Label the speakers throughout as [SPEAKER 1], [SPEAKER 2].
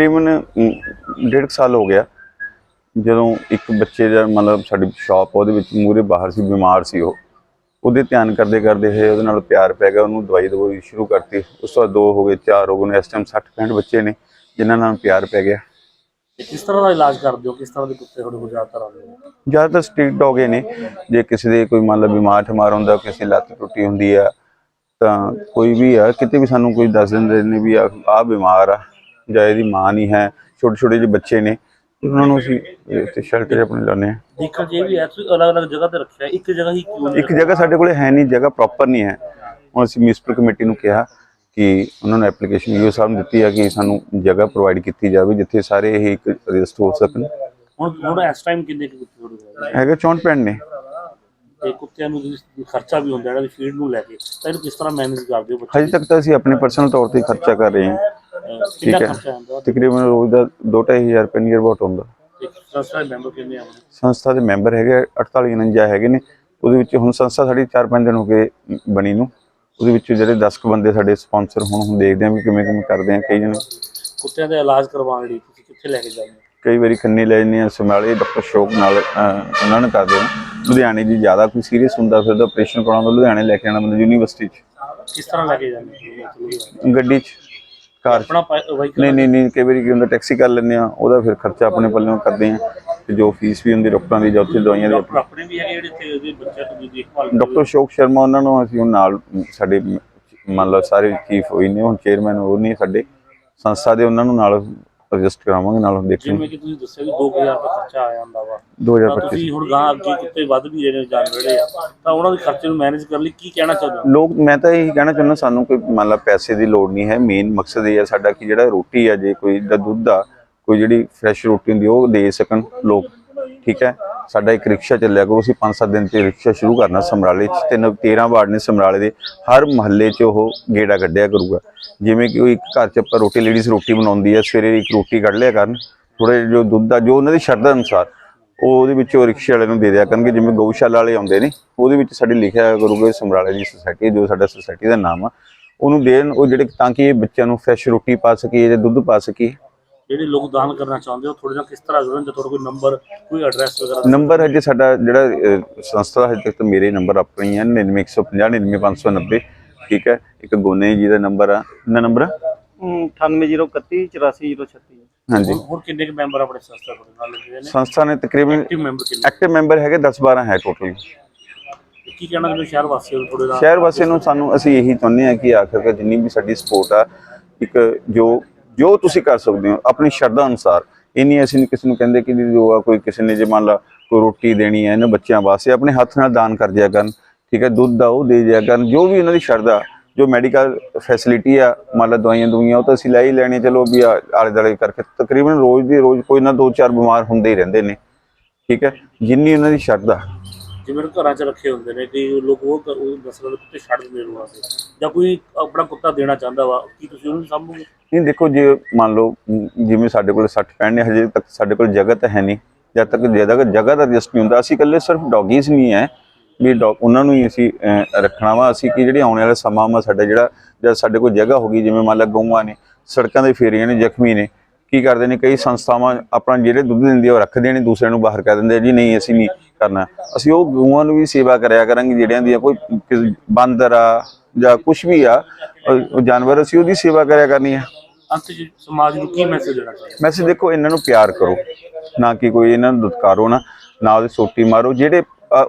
[SPEAKER 1] ਤਕਰੀਬਨ ਅਮ, ਡੇਢ ਕੁ ਸਾਲ ਹੋ ਗਿਆ। ਜਦੋਂ ਇੱਕ ਬੱਚੇ ਦਾ ਮਤਲਬ ਸਾਡੀ ਸ਼ਾਪ ਉਹਦੇ ਵਿੱਚ ਮੂਰੇ ਬਾਹਰ ਸੀ ਬਿਮਾਰ ਸੀ ਉਹ। ਉਹਦੇ ਧਿਆਨ ਕਰਦੇ ਕਰਦੇ ਇਹ ਉਹਦੇ ਨਾਲ ਪਿਆਰ ਪੈ ਗਿਆ ਉਹਨੂੰ ਦਵਾਈ ਦਵਾਈ ਸ਼ੁਰੂ ਕਰਤੀ। ਉਸ ਤੋਂ ਬਾਅਦ ਦੋ ਹੋ ਗਏ ਚਾਰ ਹੋ ਗਏ ਇਸ ਟਾਈਮ 60 65 ਬੱਚੇ ਨੇ ਜਿਨ੍ਹਾਂ ਨਾਲ ਪਿਆਰ ਪੈ ਗਿਆ।
[SPEAKER 2] ਤੇ ਕਿਸ ਤਰ੍ਹਾਂ ਦਾ ਇਲਾਜ ਕਰਦੇ ਹੋ? ਕਿਸ ਤਰ੍ਹਾਂ ਦੇ ਕੁੱਤੇ ਤੁਹਾਡੇ ਕੋਲ ਜ਼ਿਆਦਾਤਰ ਆਉਂਦੇ ਨੇ?
[SPEAKER 1] ਜ਼ਿਆਦਾਤਰ ਸਟਰੀਟ ਡੌਗ ਹੀ ਨੇ। ਜੇ ਕਿਸੇ ਦੇ ਕੋਈ ਮੰਨ ਲਓ ਬਿਮਾਰ ਠਮਾਰ ਹੁੰਦਾ ਕਿਸੇ ਲੱਤ ਟੁੱਟੀ ਹੁੰਦੀ ਆ ਤਾਂ ਕੋਈ ਵੀ ਆ ਕਿਤੇ ਵੀ ਸਾਨੂੰ ਕੋਈ ਦੱਸ ਦਿੰਦੇ ਨੇ ਵੀ ਆ ਬਿਮਾਰ ਆ। ਜਾਂ ਇਹਦੀ ਮਾਂ ਨਹੀਂ ਹੈ ਛੋਟੇ ਛੋਟੇ ਜਿਹੇ ਬੱਚੇ ਨੇ ਉਹਨਾਂ ਨੂੰ ਅਸੀਂ ਇੱਥੇ ਸ਼ੈਲਟਰ ਆਪਣੇ ਲਾਉਂਦੇ ਹਾਂ।
[SPEAKER 2] ਦੇਖਣ ਜੇ ਵੀ ਹੈ ਤੁਸੀਂ ਅਲੱਗ-ਅਲੱਗ ਜਗ੍ਹਾ ਤੇ ਰੱਖਿਆ ਇੱਕ ਜਗ੍ਹਾ ਹੀ ਕਿਉਂ ਨਹੀਂ
[SPEAKER 1] ਇੱਕ ਜਗ੍ਹਾ ਸਾਡੇ ਕੋਲੇ ਹੈ ਨਹੀਂ ਜਗ੍ਹਾ ਪ੍ਰੋਪਰ ਨਹੀਂ ਹੈ। ਹੁਣ ਅਸੀਂ ਮਿਊਨਿਸਪਲ ਕਮੇਟੀ ਨੂੰ ਕਿਹਾ ਕਿ ਉਹਨਾਂ ਨੇ ਐਪਲੀਕੇਸ਼ਨ ਯੂ ਸਾਹਿਬ ਨੂੰ ਦਿੱਤੀ ਹੈ ਕਿ ਸਾਨੂੰ ਜਗ੍ਹਾ ਪ੍ਰੋਵਾਈਡ ਕੀਤੀ ਜਾਵੇ ਜਿੱਥੇ ਸਾਰੇ ਇਹ ਇੱਕ ਰਜਿਸਟ ਹੋ ਸਕਣ।
[SPEAKER 2] ਹੁਣ ਹੁਣ ਇਸ ਟਾਈਮ ਕਿੰਨੇ ਕੁ ਕੁੱਤੇ ਕੋਲ ਹੈਗੇ?
[SPEAKER 1] 64 ਪਿੰਡ ਨੇ।
[SPEAKER 2] ਤੇ ਕੁੱਤਿਆਂ ਨੂੰ ਜਿਹੜੀ ਖਰਚਾ ਵੀ ਹੁੰਦਾ ਜਿਹੜਾ ਫੀਡ ਨੂੰ ਲੈ ਕੇ। ਤਾਂ ਇਹਨੂੰ ਕਿਸ ਤਰ੍ਹਾਂ ਮੈਨੇਜ ਕਰਦੇ ਹੋ ਬੱਚੇ?
[SPEAKER 1] ਹਜੇ ਤੱਕ ਤਾਂ ਅਸੀਂ ਆਪਣੇ ਪਰਸਨਲ ਤੌਰ ਤੇ ਖਰਚਾ ਕਰ ਰਹੇ ਹਾਂ। ਠੀਕ ਹੈ। ਤਕਰੀਬਨ ਰੋਜ਼ ਦਾ 2-2500 ਰੁਪਏ ਨੀਅਰ ਅਬਾਊਟ ਹੁੰਦਾ।
[SPEAKER 2] ਸੰਸਥਾ ਦੇ ਮੈਂਬਰ ਕਿੰਨੇ ਆਉਂਦੇ
[SPEAKER 1] ਸੰਸਥਾ ਦੇ ਮੈਂਬਰ ਹੈਗੇ 48 49 ਹੈਗੇ ਨੇ। ਉਹਦੇ ਵਿੱਚ ਹੁਣ ਸੰਸਥਾ ਸਾਡੀ 4-5 ਦਿਨ ਹੋ ਗਏ ਬਣੀ ਨੂੰ। ਉਹਦੇ ਵਿੱਚ ਜਿਹੜੇ 10 ਕੁ ਬੰਦੇ ਸਾਡੇ ਸਪਾਂਸਰ ਹੁਣ ਹੁਣ ਦੇਖਦੇ ਹਾਂ ਵੀ ਕਿਵੇਂ ਕਿਵੇਂ ਕਰਦੇ ਆ ਕਈ ਜਣੇ।
[SPEAKER 2] ਕੁੱਤਿਆਂ ਦਾ ਇਲਾਜ ਕਰਵਾਉਣ ਲਈ ਤੁਸੀਂ ਕਿੱਥੇ ਲੈ ਕੇ ਜਾਂਦੇ ਹੋ?
[SPEAKER 1] ਕਈ ਵਾਰੀ ਖੰਨੇ ਲੈ ਜਾਂਦੇ ਆ ਸਮਰਾਲੇ ਡਾਕਟਰ ਸ਼ੋਕ ਨਾਲ ਉਹਨਾਂ ਨੇ ਕਰਦੇ ਆ ਲੁਧਿਆਣੇ ਜੀ ਜ਼ਿਆਦਾ ਕੋਈ ਸੀਰੀਅਸ ਹੁੰਦਾ ਫਿਰ ਤਾਂ ਆਪਰੇਸ਼ਨ ਕਰਾਉਣਾ ਲੁਧਿਆਣੇ ਲੈ ਕੇ ਆਉਣਾ ਬੰਦਾ ਯੂਨੀਵਰਸਿਟੀ 'ਚ।
[SPEAKER 2] ਕਿਸ ਤਰ੍ਹਾਂ ਲੈ ਕੇ ਜਾਂਦੇ
[SPEAKER 1] ਗੱਡੀ 'ਚ। ਕਾਰ
[SPEAKER 2] ਆਪਣਾ ਵਾਹੀਕਲ
[SPEAKER 1] ਨਹੀਂ ਨਹੀਂ ਨਹੀਂ ਕਈ ਵਾਰੀ ਕੀ ਹੁੰਦਾ ਟੈਕਸੀ ਕਰ ਲੈਂਦੇ ਆ ਉਹਦਾ ਫਿਰ ਖਰਚਾ ਆਪਣੇ ਪੱਲਿਓਂ ਕਰਦੇ ਆ ਤੇ ਜੋ ਫੀਸ ਵੀ ਹੁੰਦੀ ਡਾਕਟਰਾਂ ਦੀ ਜਾਂ ਉੱਥੇ ਦਵਾਈਆਂ ਦੀ।
[SPEAKER 2] ਡਾਕਟਰ ਆਪਣੇ ਵੀ ਹੈਗੇ ਜਿਹੜੇ ਇੱਥੇ ਉਹਦੇ ਬੱਚਿਆਂ ਦੀ ਦੇਖਭਾਲ
[SPEAKER 1] ਡਾਕਟਰ ਸ਼ੋਕ ਸ਼ਰਮਾ ਉਹਨਾਂ ਨੂੰ ਅਸੀਂ ਹੁਣ ਨਾਲ ਸਾਡੇ ਮੰਨ ਲਓ ਸਾਰੇ ਚੀਫ ਹੋਈ ਨੇ ਹੁਣ ਚੇਅਰਮੈਨ ਉਹ ਨਹੀਂ ਸਾਡੇ ਸੰਸਥਾ ਦੇ ਉਹਨਾਂ ਨੂੰ ਨਾਲ ਰਜਿਸਟਰ ਕਰਾਵਾਂਗੇ ਨਾਲ ਦੇਖਾਂਗੇ।
[SPEAKER 2] ਜਿਵੇਂ ਕਿ ਤੁਸੀਂ ਦੱਸਿਆ ਵੀ 2000 ਦਾ ਖਰਚਾ ਆ ਜਾਂਦਾ ਵਾ। ਤਾਂ
[SPEAKER 1] 2025
[SPEAKER 2] ਤੁਸੀਂ ਹੁਣ ਗਾਂ ਅੱਗੇ ਕੁੱਤੇ ਵੱਧ ਵੀ ਜਿਹੜੇ ਰਹੇ ਆ ਤਾਂ ਉਹਨਾਂ ਦੇ ਖਰਚੇ ਨੂੰ ਮੈਨੇਜ ਕਰਨ ਲਈ ਕੀ ਕਹਿਣਾ ਚਾਹੁੰਦੇ ਹੋ?
[SPEAKER 1] ਲੋਕ ਮੈਂ ਤਾਂ ਇਹੀ ਕਹਿਣਾ ਚਾਹੁੰਦਾ ਸਾਨੂੰ ਕੋਈ ਮੰਨ ਲਾ ਪੈਸੇ ਦੀ ਲੋੜ ਨਹੀਂ ਹੈ। ਮੇਨ ਮਕਸਦ ਇਹ ਹੈ ਸਾਡਾ ਕਿ ਜਿਹੜਾ ਰੋਟੀ ਆ ਜੇ ਕੋਈ ਦਾ ਦੁੱਧ ਆ ਕੋਈ ਜਿਹੜੀ ਫਰੈਸ਼ ਰੋਟੀ ਹੁੰਦੀ ਉਹ ਦੇ ਸਕਣ ਲੋਕ। ਠੀਕ ਹੈ? ਸਾਡਾ ਇੱਕ ਰਿਕਸ਼ਾ ਚੱਲਿਆ ਕਰੋ, ਅਸੀਂ 5-7 ਦਿਨ ਤੇ ਰਿਕਸ਼ਾ ਸ਼ੁਰੂ ਕਰਨਾ ਸਮਰਾਲੇ ਚ ਤਿੰਨ 13 ਵਾਰਡ ਨੇ ਸਮਰਾਲੇ ਦੇ। ਹਰ ਮਹੱਲੇ 'ਚ ਉਹ ਗੇੜਾ ਕੱਢਿਆ ਕਰੂਗਾ। ਜਿਵੇਂ ਕਿ ਉਹ ਇੱਕ ਘਰ 'ਚ ਆਪਾਂ ਰੋਟੀ ਲੇਡੀਜ਼ ਰੋਟੀ ਬਣਾਉਂਦੀ ਹੈ ਸਵੇਰੇ ਇੱਕ ਰੋਟੀ ਕੱਢ ਲਿਆ ਕਰਨ ਥੋੜੇ ਜੋ ਦੁੱਧ ਆ, ਜੋ ਉਹਨਾਂ ਦੀ ਸ਼ਰਧਾ ਅਨੁਸਾਰ, ਉਹ ਉਹਦੇ ਵਿੱਚ ਉਹ ਰਿਕਸ਼ੇ ਵਾਲੇ ਨੂੰ ਦੇ ਦਿਆ ਕਰਨਗੇ। ਜਿਵੇਂ ਗਊਸ਼ਾਲਾ ਵਾਲੇ ਆਉਂਦੇ ਨੇ, ਉਹਦੇ ਵਿੱਚ ਸਾਡੇ ਲਿਖਿਆ ਹੋਇਆ ਕਰੂਗਾ ਸਮਰਾਲੇ ਦੀ ਸੁਸਾਇਟੀ ਜੋ ਸਾਡਾ ਸੁਸਾਇਟੀ ਦਾ ਨਾਮ ਆ। ਉਹਨੂੰ ਦੇਣ, ਉਹ ਜਿਹੜੇ ਤਾਂ ਕਿ ਇਹ ਬੱਚਿਆਂ ਨੂੰ ਫਰੈਸ਼ ਰੋਟੀ ਪਾ ਸਕੀਏ ਜਾਂ ਦੁੱਧ ਪਾ ਸਕੀਏ।
[SPEAKER 2] ਜਿਹੜੇ ਲੋਕ ਦਾਨ ਕਰਨਾ ਚਾਹੁੰਦੇ ਹੋ ਥੋੜਾ ਜਿਹਾ ਕਿਸ ਤਰ੍ਹਾਂ ਕਰਨ ਜੇ ਤੁਹਾਡਾ ਕੋਈ ਨੰਬਰ ਕੋਈ ਐਡਰੈਸ ਵਗੈਰਾ
[SPEAKER 1] ਨੰਬਰ ਹਜੇ ਸਾਡਾ ਜਿਹੜਾ ਅਹ, ਸੰਸਥਾ ਦਾ ਹਜੇ ਤੱਕ ਤਾਂ ਮੇਰੇ ਨੰਬਰ ਆਪਣੇ ਹੀ ਆ 99150 99590 ਠੀਕ ਹੈ? ਇੱਕ ਗੋਨੇ ਜੀ ਦਾ ਨੰਬਰ ਆ। ਕਿੰਨਾ ਨੰਬਰ ਆ?
[SPEAKER 3] 9801 84036
[SPEAKER 1] ਹਾਂਜੀ।
[SPEAKER 2] ਹੁਣ ਕਿੰਨੇ ਕੁ ਮੈਂਬਰ ਆਪਣੇ ਸੰਸਥਾ ਤੁਹਾਡੇ ਨਾਲ ਲੱਗੇ ਹੋਏ ਨੇ?
[SPEAKER 1] ਸੰਸਥਾ ਨੇ ਤਕਰੀਬਨ
[SPEAKER 2] ਐਕਟਿਵ ਮੈਂਬਰ ਕਿੰਨੇ?
[SPEAKER 1] ਐਕਟਿਵ ਮੈਂਬਰ ਹੈਗੇ 10 12 ਹੈ ਟੋਟਲ
[SPEAKER 2] ਕੀ ਕਹਿਣਾ ਚਾਹੁੰਦੇ ਸ਼ਹਿਰ ਵਾਸੀਆਂ ਨੂੰ ਥੋੜੇ ਦਾ
[SPEAKER 1] ਸ਼ਹਿਰ ਵਾਸੀਆਂ ਨੂੰ ਸਾਨੂੰ ਅਸੀਂ ਇਹੀ ਚਾਹੁੰਦੇ ਹਾਂ ਕਿ ਆਖਿਰਕਾਰ ਜਿੰਨੀ ਵੀ ਸਾਡੀ ਸਪੋਰਟ ਆ ਇੱਕ ਜੋ ਜੋ ਤੁਸੀਂ ਕਰ ਸਕਦੇ ਹੋ, ਆਪਣੀ ਸ਼ਰਧਾ ਅਨੁਸਾਰ। ਇਹ ਨਹੀਂ ਅਸੀਂ ਕਿਸੇ ਨੂੰ ਕਹਿੰਦੇ ਕਿ ਜੋ ਆ ਕੋਈ ਕਿਸੇ ਨੇ ਜੇ ਮੰਨ ਲਾ ਕੋਈ ਰੋਟੀ ਦੇਣੀ ਹੈ ਇਹਨਾਂ ਬੱਚਿਆਂ ਵਾਸਤੇ, ਆਪਣੇ ਹੱਥ ਨਾਲ ਦਾਨ ਕਰ ਦਿਆ ਕਰਨ, ਠੀਕ ਹੈ, ਦੁੱਧ ਦਾ ਉਹ ਦੇ ਦਿਆ ਕਰਨ, ਜੋ ਵੀ ਉਹਨਾਂ ਦੀ ਸ਼ਰਧਾ, ਜੋ ਮੈਡੀਕਲ ਫੈਸਿਲਿਟੀ ਆ, ਮੰਨ ਲਾ ਦਵਾਈਆਂ ਦੁਈਆਂ ਉਹ ਤਾਂ ਅਸੀਂ ਲੈ ਹੀ ਲੈਣੇ, ਚਲੋ ਵੀ ਆਲੇ ਦੁਆਲੇ ਕਰਕੇ, ਤਕਰੀਬਨ ਰੋਜ਼ ਦੀ ਰੋਜ਼ ਕੋਈ ਨਾ ਦੋ ਚਾਰ ਬਿਮਾਰ ਹੁੰਦੇ ਹੀ ਰਹਿੰਦੇ ਨੇ, ਠੀਕ ਹੈ, ਜਿੰਨੀ ਉਹਨਾਂ ਦੀ ਸ਼ਰਧਾ।
[SPEAKER 2] ਜਿਵੇਂ ਘਰਾਂ 'ਚ ਰੱਖੇ ਹੁੰਦੇ ਨੇ ਕਿ ਲੋਕ ਉਹ ਕ- ਉਹ ਨਸਲ ਦੇ ਕੁੱਤੇ ਛੱਡ ਦਿੰਦੇ ਨੇ ਵਾਸਤੇ ਜਾਂ ਕੋਈ ਆਪਣਾ ਕੁੱਤਾ ਦੇਣਾ ਚਾਹੁੰਦਾ ਵਾ ਕੀ ਤੁਸੀਂ ਉਹਨੂੰ ਸਾਂਭੋਗੇ?
[SPEAKER 1] ਨਹੀਂ ਦੇਖੋ ਜੇ ਮੰਨ ਲਓ ਅਮ, ਜਿਵੇਂ ਸਾਡੇ ਕੋਲ 60 ਪੈਣ ਨੇ ਹਜੇ ਤੱਕ ਸਾਡੇ ਕੋਲ ਜਗ੍ਹਾ ਤਾਂ ਹੈ ਨਹੀਂ। ਜਦ ਤੱਕ ਜਗ੍ਹਾ ਜਗ੍ਹਾ ਦਾ ਰਜਿਸਟ ਨਹੀਂ ਹੁੰਦਾ ਅਸੀਂ ਇਕੱਲੇ ਸਿਰਫ ਡੌਗੀਜ਼ ਨਹੀਂ ਹੈ ਵੀ ਡੌਗ ਉਹਨਾਂ ਨੂੰ ਹੀ ਅਸੀਂ ਅਹ, ਰੱਖਣਾ ਵਾ। ਅਸੀਂ ਕਿ ਜਿਹੜੇ ਆਉਣ ਵਾਲਾ ਸਮਾਂ ਵਾ ਸਾਡਾ ਜਿਹੜਾ ਜਦ ਸਾਡੇ ਕੋਲ ਜਗ੍ਹਾ ਹੋਗੀ ਜਿਵੇਂ ਮੰਨ ਲਾ ਗਊਆਂ ਨੇ ਸੜਕਾਂ ਦੇ ਫੇਰੀਆਂ ਨੇ ਜ਼ਖਮੀ ਨੇ ਕੀ ਕਰਦੇ ਨੇ? ਕਈ ਸੰਸਥਾਵਾਂ ਆਪਣਾ ਜਿਹੜੇ ਦੁੱਧ ਦਿੰਦੀ ਆ ਉਹ ਰੱਖਦੇ ਨੇ ਦੂਸਰਿਆਂ ਨੂੰ ਬਾਹਰ ਕਰ ਦਿੰਦੇ ਆ, ਜੀ ਨਹੀਂ ਅਸੀਂ ਨਹੀਂ ਕਰਨਾ। ਅਸੀਂ ਉਹ ਗਊਆਂ ਨੂੰ ਵੀ ਸੇਵਾ ਕਰਿਆ ਕਰਾਂਗੇ ਜਿਹੜਿਆਂ ਦੀ ਕੋਈ ਬਾਂਦਰ ਆ ਜਾਂ ਕੁਝ ਵੀ ਆ ਉਹ ਜਾਨਵਰ ਅਸੀਂ ਉਹਦੀ ਸੇਵਾ ਕਰਿਆ ਕਰਨੀ ਆ।
[SPEAKER 2] ਅੰਤ ਸਮਾਜ ਨੂੰ ਕੀ ਮੈਸੇਜ ਦੇਣਾ ਚਾਹੁੰਦੇ
[SPEAKER 1] ਮੈਸੇਜ ਦੇਖੋ ਇਹਨਾਂ ਨੂੰ ਪਿਆਰ ਕਰੋ। ਨਾ ਕਿ ਕੋਈ ਇਹਨਾਂ ਨੂੰ ਦੁਤਕਾਰੋ ਨਾ ਨਾ ਉਹਦੇ ਸੋਟੀ ਮਾਰੋ। ਜਿਹੜੇ